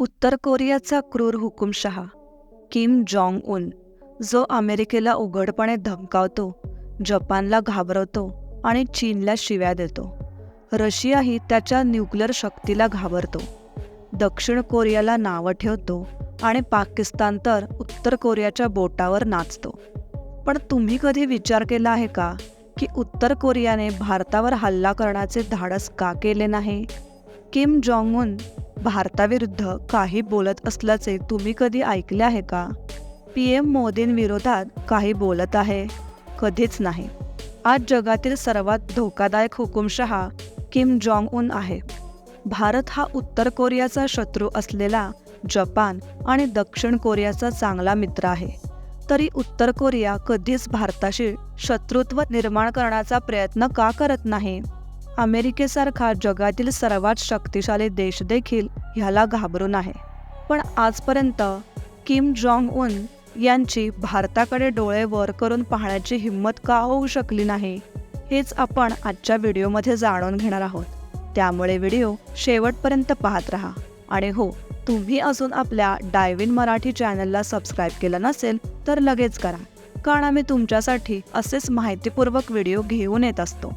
उत्तर कोरियाचा क्रूर हुकुमशहा किम जॉंग उन जो अमेरिकेला उघडपणे धमकावतो जपानला घाबरवतो आणि चीनला शिव्या देतो. रशियाही त्याच्या न्यूक्लिअर शक्तीला घाबरतो. दक्षिण कोरियाला नावं ठेवतो आणि पाकिस्तान तर उत्तर कोरियाच्या बोटावर नाचतो. पण तुम्ही कधी विचार केला आहे का की उत्तर कोरियाने भारतावर हल्ला करण्याचे धाडस का केले नाही? किम जॉंग उन भारताविरुद्ध काही बोलत असल्याचे तुम्ही कधी ऐकले आहे का? पी एम मोदींविरोधात काही बोलत आहे? कधीच नाही. आज जगातील सर्वात धोकादायक हुकुमशहा किम जॉंग उन आहे. भारत हा उत्तर कोरियाचा शत्रू असलेला जपान आणि दक्षिण कोरियाचा चांगला मित्र आहे. तरी उत्तर कोरिया कधीच भारताशी शत्रुत्व निर्माण करण्याचा प्रयत्न का करत नाही? अमेरिकेसारखा जगातील सर्वात शक्तिशाली देश देखील ह्याला घाबरून आहे. पण आजपर्यंत किम जॉंग उन यांची भारताकडे डोळे वर करून पाहण्याची हिंमत का होऊ शकली नाही हेच आपण आजच्या व्हिडिओमध्ये जाणून घेणार आहोत. त्यामुळे व्हिडिओ शेवटपर्यंत पाहत राहा. आणि हो तुम्ही अजून आपल्या डायविन मराठी चॅनलला सबस्क्राईब केलं नसेल तर लगेच करा कारण आम्ही तुमच्यासाठी असेच माहितीपूर्वक व्हिडिओ घेऊन येत असतो.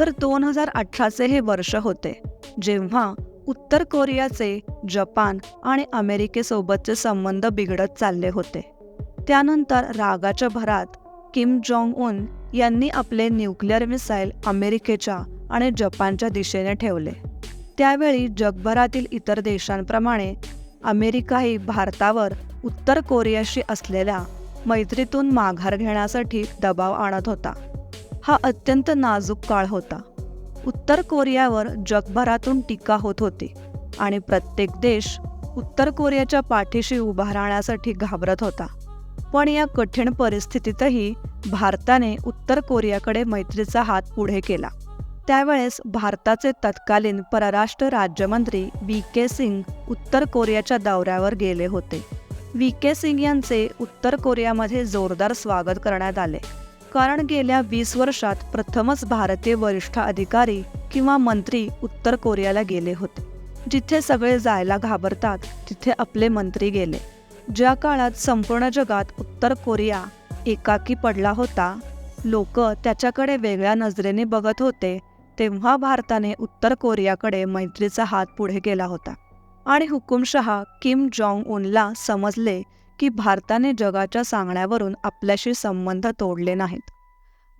तर दोन हजार अठराचे हे वर्ष होते जेव्हा उत्तर कोरियाचे जपान आणि अमेरिकेसोबतचे संबंध बिघडत चालले होते. त्यानंतर रागाच्या भरात किम जोंग उन यांनी आपले न्यूक्लिअर मिसाईल अमेरिकेच्या आणि जपानच्या दिशेने ठेवले. त्यावेळी जगभरातील इतर देशांप्रमाणे अमेरिकाही भारतावर उत्तर कोरियाशी असलेल्या मैत्रीतून माघार घेण्यासाठी दबाव आणत होता. हा अत्यंत नाजूक काळ होता. उत्तर कोरियावर जगभरातून टीका होत होती आणि प्रत्येक देश उत्तर कोरियाच्या पाठीशी उभा राहण्यासाठी घाबरत होता. पण या कठीण परिस्थितीतही भारताने उत्तर कोरियाकडे मैत्रीचा हात पुढे केला. त्यावेळेस भारताचे तत्कालीन परराष्ट्र राज्यमंत्री व्ही के सिंग उत्तर कोरियाच्या दौऱ्यावर गेले होते. व्ही के सिंग यांचे उत्तर कोरियामध्ये जोरदार स्वागत करण्यात आले. कारण गेल्या वीस वर्षात प्रथमच भारतीय वरिष्ठ अधिकारी किंवा मंत्री उत्तर कोरियाला गेले होते. जिथे सगळे जायला घाबरतात तिथे आपले मंत्री गेले. ज्या काळात संपूर्ण जगात उत्तर कोरिया एकाकी पडला होता लोक त्याच्याकडे वेगळ्या नजरेने बघत होते तेव्हा भारताने उत्तर कोरियाकडे मैत्रीचा हात पुढे केला होता. आणि हुकुमशहा किम जॉंग उनला समजले की भारताने जगाच्या सांगण्यावरून आपल्याशी संबंध तोडले नाहीत.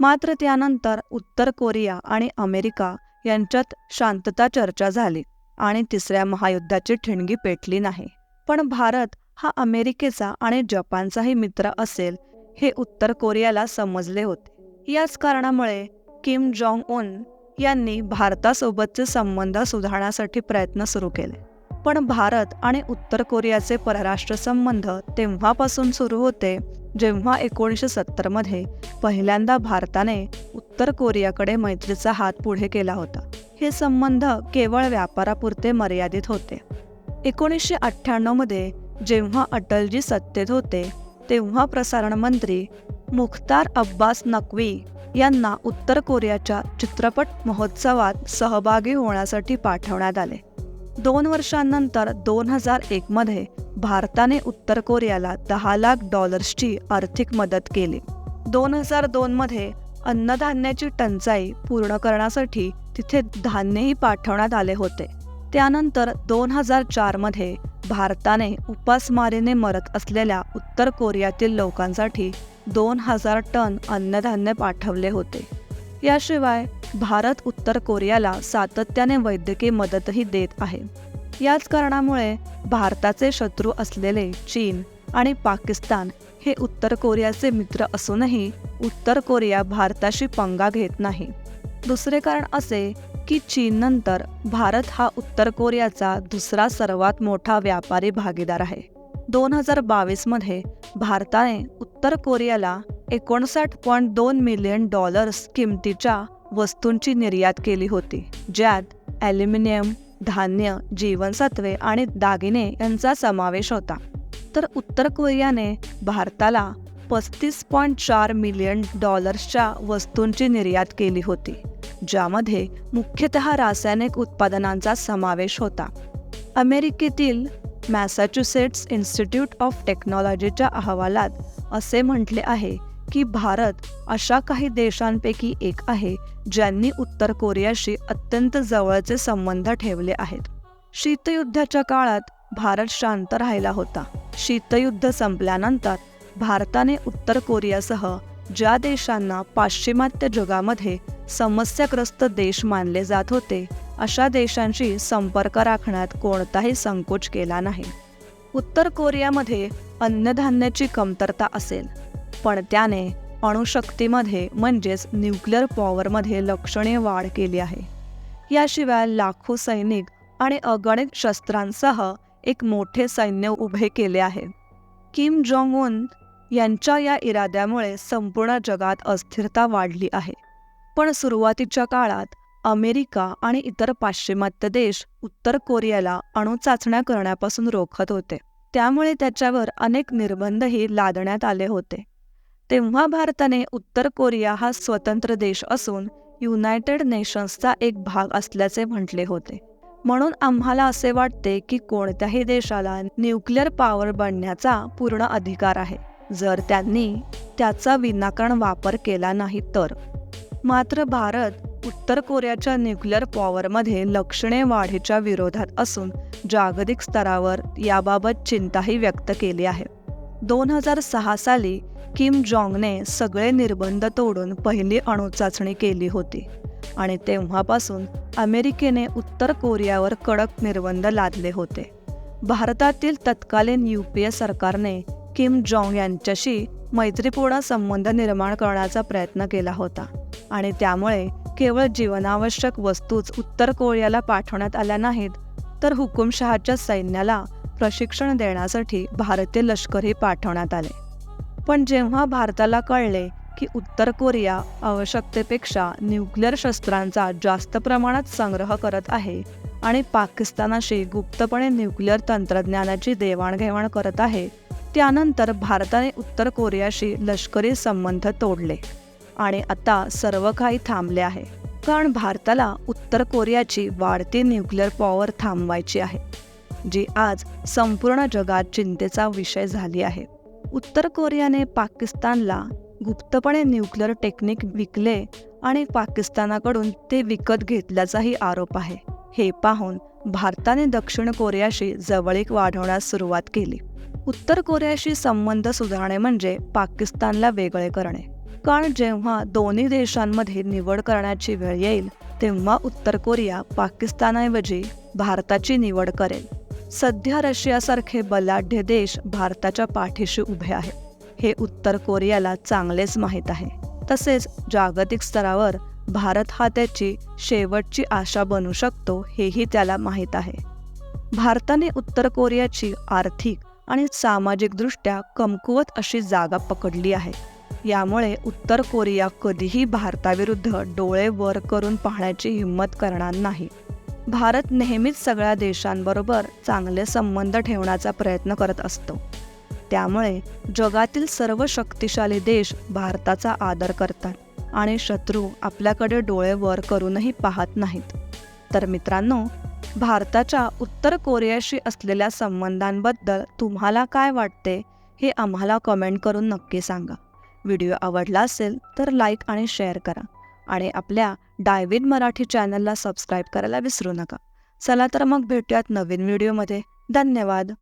मात्र त्यानंतर उत्तर कोरिया आणि अमेरिका यांच्यात शांतता चर्चा झाली आणि तिसऱ्या महायुद्धाची ठिणगी पेटली नाही. पण भारत हा अमेरिकेचा आणि जपानचाही मित्र असेल हे उत्तर कोरियाला समजले होते. याच कारणामुळे किम जॉंग उन यांनी भारतासोबतचे संबंध सुधारण्यासाठी प्रयत्न सुरू केले. पण भारत आणि उत्तर कोरियाचे परराष्ट्र संबंध तेव्हापासून सुरू होते जेव्हा एकोणीसशे सत्तरमध्ये पहिल्यांदा भारताने उत्तर कोरियाकडे मैत्रीचा हात पुढे केला होता. हे संबंध केवळ व्यापारापुरते मर्यादित होते. एकोणीसशे अठ्ठ्याण्णवमध्ये जेव्हा अटलजी सत्तेत होते तेव्हा प्रसारण मंत्री मुख्तार अब्बास नकवी यांना उत्तर कोरियाच्या चित्रपट महोत्सवात सहभागी होण्यासाठी पाठवण्यात आले. दोन वर्षांनंतर दोन हजार एकमध्ये भारताने उत्तर कोरियाला दहा लाख डॉलर्सची आर्थिक मदत केली. दोन हजार दोनमध्ये अन्नधान्याची टंचाई पूर्ण करण्यासाठी तिथे धान्यही पाठवण्यात आले होते. त्यानंतर दोन हजार चारमध्ये भारताने उपासमारीने मरत असलेल्या उत्तर कोरियातील लोकांसाठी दोन हजार टन अन्नधान्य पाठवले होते. याशिवाय भारत उत्तर कोरियाला सातत्याने वैद्यकीय मदतही देत आहे. याच कारणामुळे भारताचे शत्रू असलेले चीन आणि पाकिस्तान हे उत्तर कोरियाचे मित्र असूनही उत्तर कोरिया भारताशी पंगा घेत नाही. दुसरे कारण असे की चीननंतर भारत हा उत्तर कोरियाचा दुसरा सर्वात मोठा व्यापारी भागीदार आहे. दोन हजार बावीसमध्ये भारताने उत्तर कोरियाला एकोणसाठ पॉईंट दोन मिलियन डॉलर्स किमतीच्या वस्तूंची निर्यात केली होती ज्यात ॲल्युमिनियम धान्य जीवनसत्वे आणि दागिने यांचा समावेश होता. तर उत्तर कोरियाने भारताला पस्तीस पॉईंट चार मिलियन डॉलर्सच्या वस्तूंची निर्यात केली होती ज्यामध्ये मुख्यतः रासायनिक उत्पादनांचा समावेश होता. अमेरिकेतील मॅसॅच्युसेट्स इन्स्टिट्यूट ऑफ टेक्नॉलॉजीच्या अहवालात असे म्हटले आहे की भारत अशा काही देशांपैकी एक आहे ज्यांनी उत्तर कोरियाशी अत्यंत जवळचे संबंध ठेवले आहेत. शीतयुद्धाच्या काळात भारत शांत राहिला होता. शीतयुद्ध संपल्यानंतर भारताने उत्तर कोरियासह ज्या देशांना पाश्चिमात्य जगामध्ये समस्याग्रस्त देश मानले जात होते अशा देशांशी संपर्क राखण्यात कोणताही संकोच केला नाही. उत्तर कोरियामध्ये अन्नधान्याची कमतरता असेल. पण त्याने अणुशक्तीमध्ये म्हणजेच न्यूक्लिअर पॉवरमध्ये लक्षणीय वाढ केली आहे. याशिवाय लाखो सैनिक आणि अगणित शस्त्रांसह एक मोठे सैन्य उभे केले आहे. किम जोंग उन यांच्या या इराद्यामुळे संपूर्ण जगात अस्थिरता वाढली आहे. पण सुरुवातीच्या काळात अमेरिका आणि इतर पाश्चिमात्य देश उत्तर कोरियाला अणुचाचण्या करण्यापासून रोखत होते. त्यामुळे त्याच्यावर अनेक निर्बंधही लादण्यात आले होते. तेव्हा भारताने उत्तर कोरिया हा स्वतंत्र देश असून युनायटेड नेशन्सचा एक भाग असल्याचे म्हटले होते. म्हणून आम्हाला असे वाटते की कोणत्याही देशाला न्यूक्लिअर पॉवर बनण्याचा पूर्ण अधिकार आहे. जर त्यांनी त्याचा विनाकारण वापर केला नाही तर. मात्र भारत उत्तर कोरियाच्या न्यूक्लिअर पॉवरमध्ये लक्षणे वाढीच्या विरोधात असून जागतिक स्तरावर याबाबत चिंताही व्यक्त केली आहे. दोन हजार सहा साली किम जॉंगने सगळे निर्बंध तोडून पहिली अणुचाचणी केली होती. आणि तेव्हापासून अमेरिकेने उत्तर कोरियावर कडक निर्बंध लादले होते. भारतातील तत्कालीन यू पी ए सरकारने किम जॉंग यांच्याशी मैत्रीपूर्ण संबंध निर्माण करण्याचा प्रयत्न केला होता. आणि त्यामुळे केवळ जीवनावश्यक वस्तूच उत्तर कोरियाला पाठवण्यात आल्या नाहीत तर हुकुमशहाच्या सैन्याला प्रशिक्षण देण्यासाठी भारतीय लष्करही पाठवण्यात आले. पण जेव्हा भारताला कळले की उत्तर कोरिया आवश्यकतेपेक्षा न्यूक्लिअर शस्त्रांचा जास्त प्रमाणात संग्रह करत आहे आणि पाकिस्तानाशी गुप्तपणे न्यूक्लिअर तंत्रज्ञानाची देवाणघेवाण करत आहे त्यानंतर भारताने उत्तर कोरियाशी लष्करी संबंध तोडले आणि आता सर्व काही थांबले आहे. कारण भारताला उत्तर कोरियाची वाढती न्यूक्लिअर पॉवर थांबवायची आहे जी आज संपूर्ण जगात चिंतेचा विषय झाली आहे. उत्तर कोरियाने पाकिस्तानला गुप्तपणे न्यूक्लिअर टेक्निक विकले आणि पाकिस्तानाकडून ते विकत घेतल्याचाही आरोप आहे. हे पाहून भारताने दक्षिण कोरियाशी जवळीक वाढवण्यास सुरुवात केली. उत्तर कोरियाशी संबंध सुधारणे म्हणजे पाकिस्तानला वेगळे करणे. कारण जेव्हा दोन्ही देशांमध्ये निवड करण्याची वेळ येईल तेव्हा उत्तर कोरिया पाकिस्तानऐवजी भारताची निवड करेल. सध्या रशियासारखे बलाढ्य देश भारताच्या पाठीशी उभे आहेत हे उत्तर कोरियाला चांगलेच माहीत आहे. तसेच जागतिक स्तरावर भारत हा त्याची शेवटची आशा बनू शकतो हेही त्याला माहीत आहे. भारताने उत्तर कोरियाची आर्थिक आणि सामाजिकदृष्ट्या कमकुवत अशी जागा पकडली आहे. यामुळे उत्तर कोरिया कधीही भारताविरुद्ध डोळे वर करून पाहण्याची हिंमत करणार नाही. भारत नेहमीच सगळ्या देशांबरोबर चांगले संबंध ठेवण्याचा प्रयत्न करत असतो. त्यामुळे जगातील सर्व शक्तिशाली देश भारताचा आदर करतात आणि शत्रू आपल्याकडे डोळे वर करूनही पाहत नाहीत. तर मित्रांनो भारताच्या उत्तर कोरियाशी असलेल्या संबंधांबद्दल तुम्हाला काय वाटते हे आम्हाला कमेंट करून नक्की सांगा. व्हिडिओ आवडला असेल तर लाईक आणि शेअर करा. आणि आपल्या डायविन मराठी चॅनलला सबस्क्राईब करायला विसरू नका. चला तर मग भेटूयात नवीन व्हिडिओमध्ये. धन्यवाद.